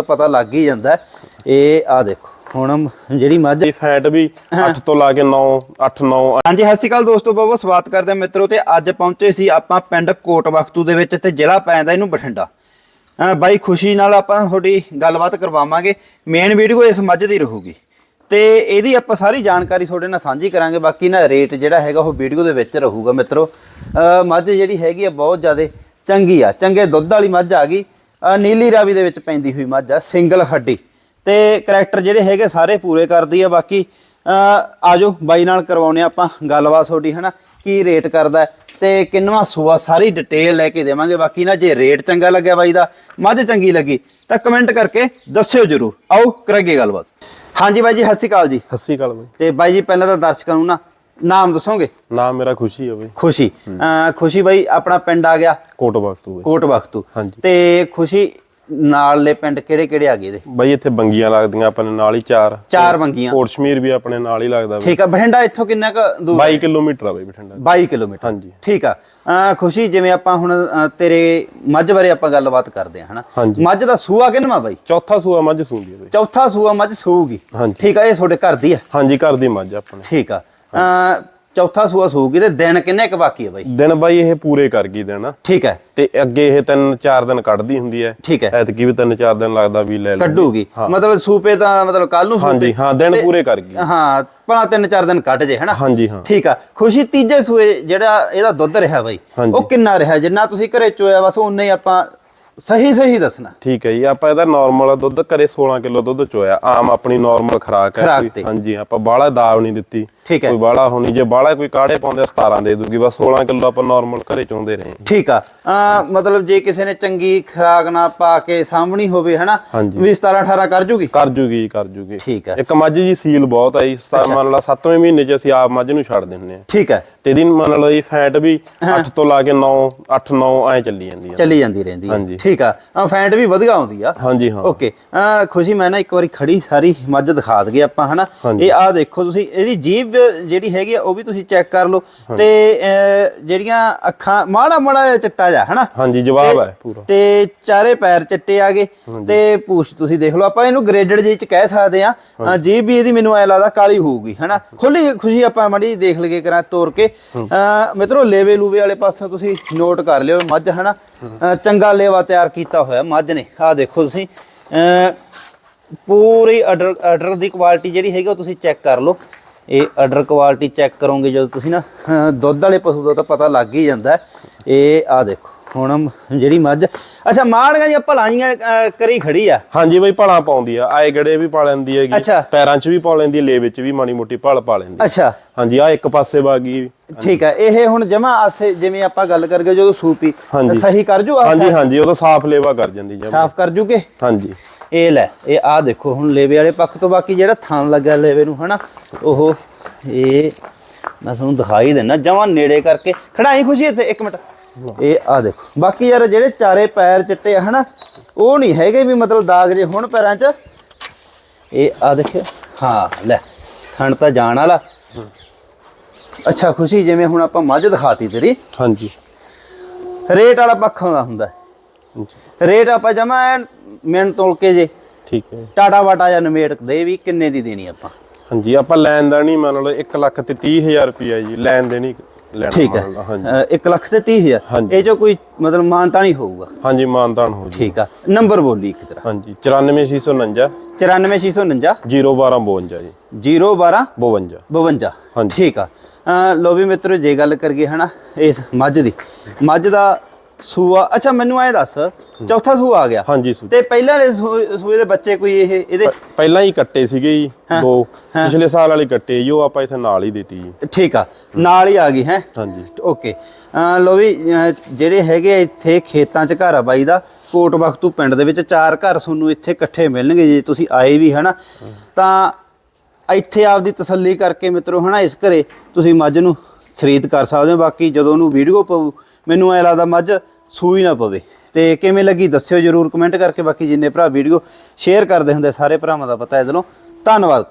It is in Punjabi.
ਪਤਾ ਲੱਗ ਹੀ ਜਾਂਦਾ। ਇਹ ਆ ਦੇਖੋ ਹੁਣ ਜਿਹੜੀ ਮੱਝ ਇਹ ਫੈਟ ਵੀ 8 ਤੋਂ ਲਾ ਕੇ 9 8 9 ਹਾਂਜੀ ਸਤਿ ਸ਼੍ਰੀ ਅਕਾਲ ਦੋਸਤੋ ਬਹੁਤ ਬਹੁਤ ਸਵਾਗਤ ਕਰਦੇ ਹਾਂ ਮਿੱਤਰੋ ਤੇ ਅੱਜ ਪਹੁੰਚੇ ਸੀ ਆਪਾਂ ਪਿੰਡ ਕੋਟ ਬਖਤੂ ਦੇ ਵਿੱਚ ਤੇ ਜ਼ਿਲ੍ਹਾ ਪੈਂਦਾ ਇਹਨੂੰ ਬਠਿੰਡਾ। ਬਾਈ ਖੁਸ਼ੀ ਨਾਲ ਆਪਾਂ ਤੁਹਾਡੀ ਗੱਲਬਾਤ ਕਰਵਾਵਾਂਗੇ। ਮੇਨ ਵੀਡੀਓ ਇਸ ਮੱਝ ਦੀ ਰਹੂਗੀ। ਤੇ ਇਹਦੀ ਆਪਾਂ ਸਾਰੀ ਜਾਣਕਾਰੀ ਤੁਹਾਡੇ ਨਾਲ ਸਾਂਝੀ ਕਰਾਂਗੇ। ਬਾਕੀ ਨਾ ਰੇਟ ਜਿਹੜਾ ਹੈਗਾ ਉਹ ਵੀਡੀਓ ਦੇ ਵਿੱਚ ਰਹੂਗਾ ਮਿੱਤਰੋ। ਮੱਝ ਜਿਹੜੀ ਹੈਗੀ ਆ ਬਹੁਤ ਜ਼ਿਆਦਾ ਚੰਗੀ ਆ। ਚੰਗੇ ਦੁੱਧ ਵਾਲੀ ਮੱਝ ਆ ਗਈ। ਨੀਲੀ ਰਾਵੀ ਦੇ ਵਿੱਚ ਪੈਂਦੀ ਹੋਈ ਮੱਝ ਆ ਸਿੰਗਲ ਹੱਡੀ। ਤੇ ਕਰੈਕਟਰ ਜਿਹੜੇ ਹੈਗੇ ਸਾਰੇ ਪੂਰੇ ਕਰਦੀ ਆ ਬਾਕੀ ਅਹ ਆਜੋ ਬਾਈ ਨਾਲ ਕਰਵਾਉਨੇ ਆਪਾਂ ਗੱਲਬਾਤ ਤੁਹਾਡੀ ਹਨਾ? ਕੀ ਰੇਟ ਕਰਦਾ ਤੇ ਕਿੰਨਵਾ ਸੂਆ ਸਾਰੀ ਡਿਟੇਲ ਲੈ ਕੇ ਦੇਵਾਂਗੇ। ਬਾਕੀ ਨਾ ਜੇ ਰੇਟ ਚੰਗਾ ਲੱਗਿਆ ਬਾਈ ਦਾ ਮੱਝ ਚੰਗੀ ਲੱਗੀ ਤਾਂ ਕਮੈਂਟ ਕਰਕੇ ਦੱਸਿਓ ਜਰੂਰ। ਆਓ ਕਰਾਂਗੇ ਗੱਲਬਾਤ। ਹਾਂਜੀ ਬਾਈ ਜੀ ਸਤਿ ਸ਼੍ਰੀ ਅਕਾਲ ਜੀ। ਹੱਸੀ ਕਾਲ ਬਈ। ਤੇ ਬਾਈ ਜੀ ਪਹਿਲਾਂ ਤਾਂ ਦਰਸ਼ਕਾਂ ਨੂੰ ਨਾ ਨਾਮ ਦੱਸੋਗੇ? ਨਾਮ ਮੇਰਾ ਖੁਸ਼ੀ ਹੈ ਬਈ। ਖੁਸ਼ੀ। ਅਹ ਖੁਸ਼ੀ ਬਾਈ ਆਪਣਾ ਪਿੰਡ ਆ ਗਿਆ? ਕੋਟ ਬਖਤੂ ਬਈ। ਕੋਟ ਬਖਤੂ ਹਾਂਜੀ। ਤੇ ਖੁਸ਼ੀ ਨਾਲਲੇ ਪਿੰਡ ਕਿਹੜੇ ਕਿਹੜੇ ਆ ਗਏ ਇਹਦੇ? ਬਈ ਇੱਥੇ ਬੰਗੀਆਂ ਲੱਗਦੀਆਂ ਆਪਣੇ ਨਾਲ ਹੀ ਚਾਰ। ਚਾਰ ਬੰਗੀਆਂ। ਕੋਟ ਸ਼ਮੀਰ ਵੀ ਆਪਣੇ ਨਾਲ ਹੀ ਲੱਗਦਾ ਬਈ। ਠੀਕ ਆ ਬਠਿੰਡਾ ਇੱਥੋਂ ਕਿੰਨਾ ਕੁ ਦੂਰ? 22 ਕਿਲੋਮੀਟਰ ਆ ਬਈ ਬਠਿੰਡਾ। 22 ਕਿਲੋਮੀਟਰ। ਹਾਂਜੀ। ਠੀਕ ਆ। ਅਹ ਖੁਸ਼ੀ ਜਿਵੇਂ ਆਪਾਂ ਹੁਣ ਅਹ ਤੇਰੇ ਮੱਝ ਬਾਰੇ ਆਪਾਂ ਗੱਲਬਾਤ ਕਰਦੇ ਹਾਂ ਹਨਾ? ਹਾਂਜੀ। ਮੱਝ ਦਾ ਸੂਆ ਕਿੰਨਵਾ ਬਾਈ? ਚੌਥਾ ਸੂਆ ਮੱਝ ਸੂੰਦੀ ਹੈ ਬਈ। ਚੌਥਾ ਸੂਆ ਮੱਝ ਸੂਗੀ। ਹਾਂਜੀ। ਠੀਕ ਆ ਇਹ ਤੁਹਾਡੇ ਘਰ ਦੀ ਆ? ਹਾਂਜੀ ਘਰ ਦੀ ਮੱਝ ਆਪਣੇ। ਠੀਕ ਆ। ਚੌਥਾ ਸੂਆ ਸੂਗੀ ਤੇ ਦਿਨ ਕਿੰਨੇ ਕੁ ਬਾਕੀ ਆ ਬਾਈ? ਦਿਨ ਬਾਈ ਇਹ ਪੂਰੇ ਕਰ ਗਈ ਦਿਨ। ਠੀਕ ਹੈ। ਤੇ ਅੱਗੇ ਇਹ ਤਿੰਨ ਚਾਰ ਦਿਨ ਕੱਢਦੀ ਹੁੰਦੀ ਹੈ। ਠੀਕ ਹੈ। ਐਤਕੀ ਵੀ ਤਿੰਨ ਚਾਰ ਦਿਨ ਲੱਗਦਾ ਵੀ ਲੈ ਲਓ ਕੱਢੂਗੀ। ਮਤਲਬ ਸੂਪੇ ਤਾਂ ਮਤਲਬ ਕੱਲ ਨੂੰ ਹਾਂਜੀ ਸੂਪੇ ਹਾਂ ਦਿਨ ਪੂਰੇ ਕਰ ਗਈ। ਹਾਂ ਭਲਾ ਤਿੰਨ ਚਾਰ ਦਿਨ ਕੱਢ ਜੇ ਹਨਾ? ਹਾਂਜੀ ਹਾਂ। ਠੀਕ ਆ। ਖੁਸ਼ੀ ਤੀਜੇ ਸੂਏ ਜਿਹੜਾ ਇਹਦਾ ਦੁੱਧ ਰਿਹਾ ਬਾਈ ਹਾਂਜੀ। ਉਹ ਕਿੰਨਾ ਰਿਹਾ? ਜਿੰਨਾ ਤੁਸੀਂ ਘਰੇ ਚੋਇਆ ਬਸ ਉਨਾ ਹੀ ਆਪਾਂ ਸਹੀ ਸਹੀ ਦੱਸਣਾ। ਠੀਕ ਹੈ ਜੀ ਆਪਾਂ ਇਹਦਾ ਨਾਰਮਲ ਦੁੱਧ ਘਰੇ 16 ਕਿਲੋ ਦੁੱਧ ਚੋਇਆ। ਆਮ ਆਪਣੀ ਨਾਰਮਲ ਖਰਾਕ ਹੈ। ਹਾਂਜੀ ਆਪਾਂ ਬਾਹਲਾ ਦਾਵ ਨਹੀਂ ਦਿੱਤੀ। ਠੀਕ ਹੈ। ਕੋਈ ਬਾਹਲਾ ਹੋਣੀ ਜੇ ਬਾਹਲਾ ਕੋਈ ਕਾੜੇ ਪਾਉਂਦੇ ਆ, 17 ਦੇ ਦੂਗੀ ਬਸ 16 ਕਿਲੋ ਆਪਾਂ ਨਾਰਮਲ ਘਰੇ ਚੋਂਦੇ ਰਹੇ ਠੀਕ ਆ। ਮਤਲਬ ਜੇ ਕਿਸੇ ਨੇ ਚੰਗੀ ਖਰਾਕ ਨਾ ਪਾ ਕੇ ਸਾਹਮਣੀ ਹੋਵੇ ਹਨਾ। ਵੀ 17 18 ਕਰ ਜੂਗੀ? ਕਰ ਜੂਗੀ ਕਰ ਜੂਗੀ। ਠੀਕ ਹੈ ਇੱਕ ਮੱਝ ਜੀ ਸੀਲ ਬਹੁਤ ਆ ਸਤਾ- ਮੰਨ ਲਾ 7ਵੇਂ ਮਹੀਨੇ ਚ ਅਸੀਂ ਆਪ ਮੱਝ ਨੂੰ ਛੱਡ ਦਿੰਨੇ ਆ ਠੀਕ ਹੈ ਤੇ ਇਹਦੀ ਮੰਨ ਲਓ ਜੀ ਫੈਟ ਵੀ 8 ਤੋਂ ਲਾ ਕੇ 9 8 9 ਐ ਚੱਲੀ ਜਾਂਦੀ ਆ। ਚੱਲੀ ਜਾਂਦੀ ਰਹਿੰਦੀ ਹਾਂਜੀ। ਠੀਕ ਆ। ਫੈਂਟ ਵੀ ਵਧੀਆ ਆਉਂਦੀ ਆ। ਹਾਂਜੀ ਹਾਂ। ਓਕੇ। ਖੁਸ਼ੀ ਮੈਂ ਨਾ ਇੱਕ ਵਾਰੀ ਖੜੀ ਸਾਰੀ ਮੱਝ ਦਿਖਾ ਦਗੇ ਆਪਾਂ ਹਨਾ। ਇਹ ਆ ਦੇਖੋ ਤੁਸੀਂ ਇਹਦੀ ਜੀਭ ਜਿਹੜੀ ਹੈਗੀ ਆ ਉਹ ਵੀ ਤੁਸੀਂ ਚੈੱਕ ਕਰ ਲਓ। ਤੇ ਜਿਹੜੀਆਂ ਅੱਖਾਂ ਮਾੜਾ ਮਾੜਾ ਚਿੱਟਾ ਜਾ ਹਨਾ? ਹਾਂਜੀ ਜਵਾਬ ਹੈ ਪੂਰਾ। ਤੇ ਚਾਰੇ ਪੈਰ ਚਿੱਟੇ ਆ ਗਏ। ਤੇ ਪੂਛ ਤੁਸੀਂ ਦੇਖ ਲਓ ਆਪਾਂ ਇਹਨੂੰ ਗ੍ਰੇਡਡ ਜੀ ਚ ਕਹਿ ਸਕਦੇ ਆ ਜੀਭ ਵੀ ਇਹਦੀ ਮੈਨੂੰ ਐ ਲੱਗਦਾ ਕਾਲੀ ਹੋਊਗੀ ਹਨਾ? ਖੁੱਲੀ ਖੁਸ਼ੀ ਆਪਾਂ ਮੜੀ ਦੇਖ ਲਈਏ ਕਰਾਂ ਤੋਰ ਕੇ। ਮਿੱਤਰੋ ਲੇਵੇ ਲੂਵੇ ਵਾਲੇ ਪਾਸੇ ਤੁਸੀਂ ਨੋਟ ਕਰ ਲਿਓ ਮੱਝ ਹਨਾ? ਚੰਗਾ ਲੇਵਾ ਤਿਆਰ ਕੀਤਾ ਹੋਇਆ ਮੱਝ ਨੇ। ਆਹ ਦੇਖੋ ਤੁਸੀਂ। ਪੂਰੀ ਆਰਡਰ ਆਰਡਰ ਦੀ ਕੁਆਲਿਟੀ ਜਿਹੜੀ ਹੈਗੀ ਉਹ ਤੁਸੀਂ ਚੈੱਕ ਕਰ ਲਓ। ਇਹ ਆਰਡਰ ਕੁਆਲਿਟੀ ਚੈੱਕ ਕਰੋਗੇ ਜਦੋਂ ਤੁਸੀਂ ਨਾ ਦੁੱਧ ਵਾਲੇ ਪਸ਼ੂ ਦਾ ਤਾਂ ਪਤਾ ਲੱਗ ਹੀ ਜਾਂਦਾ। ਇਹ ਆ ਦੇਖੋ ਹੁਣ ਜਿਹੜੀ ਮੱਝ ਅੱਛਾ ਮਾੜੀਆਂ ਜਿਹੀਆਂ ਭਲਾਈਆਂ ਕਰੀ ਖੜੀ ਆ। ਹਾਂਜੀ ਬਈ ਭਲਾ ਪਾਉਂਦੀ ਆ। ਆਏ ਗੜੇ ਵੀ ਪਾ ਲੈਂਦੀ ਹੈਗੀ। ਪੈਰਾਂ 'ਚ ਵੀ ਪਾ ਲੈਂਦੀ ਲੇ ਵਿੱਚ ਵੀ ਮਾੜੀ ਮੋਟੀ ਭਲ ਪਾ ਲੈਂਦੀ। ਅੱਛਾ। ਹਾਂਜੀ ਆ ਇੱਕ ਪਾਸੇ ਬਾਗੀ ਠੀਕ ਹੈ ਇਹ ਹੁਣ ਜਮਾ ਆਸੇ ਜਿਵੇਂ ਆਪਾਂ ਗੱਲ ਕਰਗੇ ਜਦੋਂ ਸੂਪੀ। ਸਹੀ ਕਰ ਜੂ ਹਾਂਜੀ ਹਾਂਜੀ ਉਦੋਂ ਸਾਫ਼ ਲੇਵਾ ਕਰ ਜਾਂਦੀ ਜਮ। ਸਾਫ਼ ਕਰ ਜੂਗੇ? ਹਾਂਜੀ। ਇਹ ਲੈ ਇਹ ਆ ਦੇਖੋ ਹੁਣ ਲੇਵੇ ਵਾਲੇ ਪੱਖ ਤੋਂ ਬਾਕੀ ਜਿਹੜਾ ਥਣ ਲੱਗਾ ਲੇਵੇ ਨੂੰ ਹਨਾ? ਉਹ ਇਹ ਮੈਂ ਤੁਹਾਨੂੰ ਦਿਖਾਈ ਦਿੰਨਾ ਜਮਾਂ ਨੇੜੇ ਕਰਕੇ। ਖੜਾਈ ਖੁਸ਼ੀ ਇੱਥੇ ਇੱਕ ਮਿੰਟ। ਇਹ ਆ ਦੇਖੋ ਬਾਕੀ ਯਾਰ ਜਿਹੜੇ ਚਾਰੇ ਪੈਰ ਚਿੱਟੇ ਆ ਹਨਾ? ਉਹ ਨਹੀਂ ਹੈਗੇ ਵੀ ਮਤਲਬ ਦਾਗ ਜੇ ਹੁਣ ਪੈਰਾਂ 'ਚ। ਇਹ ਆ ਦੇਖਿਓ ਹਾਂ ਲੈ ਥਣ ਤਾਂ ਜਾਣ ਵਾਲਾ। ਅੱਛਾ ਖੁਸ਼ੀ ਜਿਵੇਂ ਹੁਣ ਆਪਾਂ ਮੱਝ ਦਿਖਾਤੀ ਤੇਰੀ। ਹਾਂਜੀ। ਰੇਟ ਵਾਲਾ ਪੱਖ ਆਉਂਦਾ ਹੁੰਦਾ। ਰੇਟ ਆਪਾਂ ਜਮਾ ਐਨ ਮਿੰਟ ਤੋਲ ਕੇ ਜੇ। ਠੀਕ ਹੈ। ਟਾਟਾ ਵਾਟਾ ਜਾਂ ਨਵੇੜ ਦੇ ਵੀ ਕਿੰਨੇ ਦੀ ਦੇਣੀ ਆਪਾਂ? ਹਾਂਜੀ ਆਪਾਂ ਲੈਣ ਦੇਣੀ ਮੰਨ ਲਓ 1 ਲੱਖ ਤੇ 30000 ਰੁਪਿਆ ਜੀ ਲੈਣ ਦੇਣੀ ਲੈਣਾ ਠੀਕ ਹੈ। ਮੰਨ ਲਓ, ਹਾਂਜੀ। 1 ਲੱਖ ਤੇ 30000 ਹਾਂਜੀ। ਇਹ ਜੋ ਕੋਈ ਮਤਲਬ ਮਾਨਤਾ ਨਹੀਂ ਹੋਊਗਾ? ਹਾਂਜੀ ਮਾਨਦਾਨ ਹੋ ਜੀ ਠੀਕ ਆ। ਨੰਬਰ ਬੋਲੀ ਇੱਕ ਤਰ੍ਹਾਂ ਹਾਂਜੀ 94649 94649 01252 ਜੀ। 012 52 52 ਹਾਂਜੀ। ਠੀਕ ਆ। ਲੋ ਵੀ ਮਿੱਤਰੋ ਜੇ ਗੱਲ ਕਰੀਏ ਹਨਾ ਇਸ ਮੱਝ ਦੀ। ਮੱਝ ਦਾ ਸੂਆ। ਅੱਛਾ ਮੈਨੂੰ ਐ ਦੱਸ ਚੌਥਾ ਸੂਆ ਆ ਗਿਆ। ਹਾਂਜੀ ਸੂ ਤੇ ਪਹਿਲਾਂ ਵਾਲੇ ਸੂਏ ਦੇ ਬੱਚੇ ਕੋਈ ਇਹ ਇਹਦੇ ਪਹਿਲਾਂ ਹੀ ਕੱਟੇ ਸੀਗੇ ਜੀ ਦੋ। ਪਿਛਲੇ ਸਾਲ ਵਾਲੀ ਕੱਟੇ ਜੀ ਉਹ ਆਪਾਂ ਇੱਥੇ ਨਾਲ ਹੀ ਦਿੱਤੀ ਜੀ। ਠੀਕ ਆ ਨਾਲ ਹੀ ਆ ਗਈ ਹੈ? ਹਾਂਜੀ। ਓਕੇ। ਲੋ ਵੀ ਜਿਹੜੇ ਹੈਗੇ ਇੱਥੇ ਖੇਤਾਂ 'ਚ ਘਰ ਆ ਬਾਈ ਦਾ ਕੋਟ ਬਖਤੂ ਪਿੰਡ ਦੇ ਵਿੱਚ ਚਾਰ ਘਰ ਤੁਹਾਨੂੰ ਇੱਥੇ ਇਕੱਠੇ ਮਿਲਣਗੇ ਜੇ ਤੁਸੀਂ ਆਏ ਵੀ ਹਨਾ? ਤਾਂ ਇੱਥੇ ਆਪਦੀ ਤਸੱਲੀ ਕਰਕੇ ਮਿੱਤਰੋ ਹਨਾ ਇਸ ਘਰੇ ਤੁਸੀਂ ਮੱਝ ਨੂੰ ਖਰੀਦ ਕਰ ਸਕਦੇ ਹੋ। ਬਾਕੀ ਜਦੋਂ ਉਹਨੂੰ ਵੀਡੀਓ ਪਊ ਮੈਨੂੰ ਐ ਲੱਗਦਾ ਮੱਝ ਸੂਈ ਨਾ ਪਵੇ। ਤੇ ਕਿਵੇਂ ਲੱਗੀ ਦੱਸਿਓ ਜਰੂਰ ਕਮੈਂਟ ਕਰਕੇ ਬਾਕੀ ਜਿੰਨੇ ਭਰਾ ਵੀਡੀਓ ਸ਼ੇਅਰ ਕਰਦੇ ਹੁੰਦੇ ਸਾਰੇ ਭਰਾਵਾਂ ਦਾ ਪਤਾ ਹੈ। ਦਿਲੋਂ ਧੰਨਵਾਦ।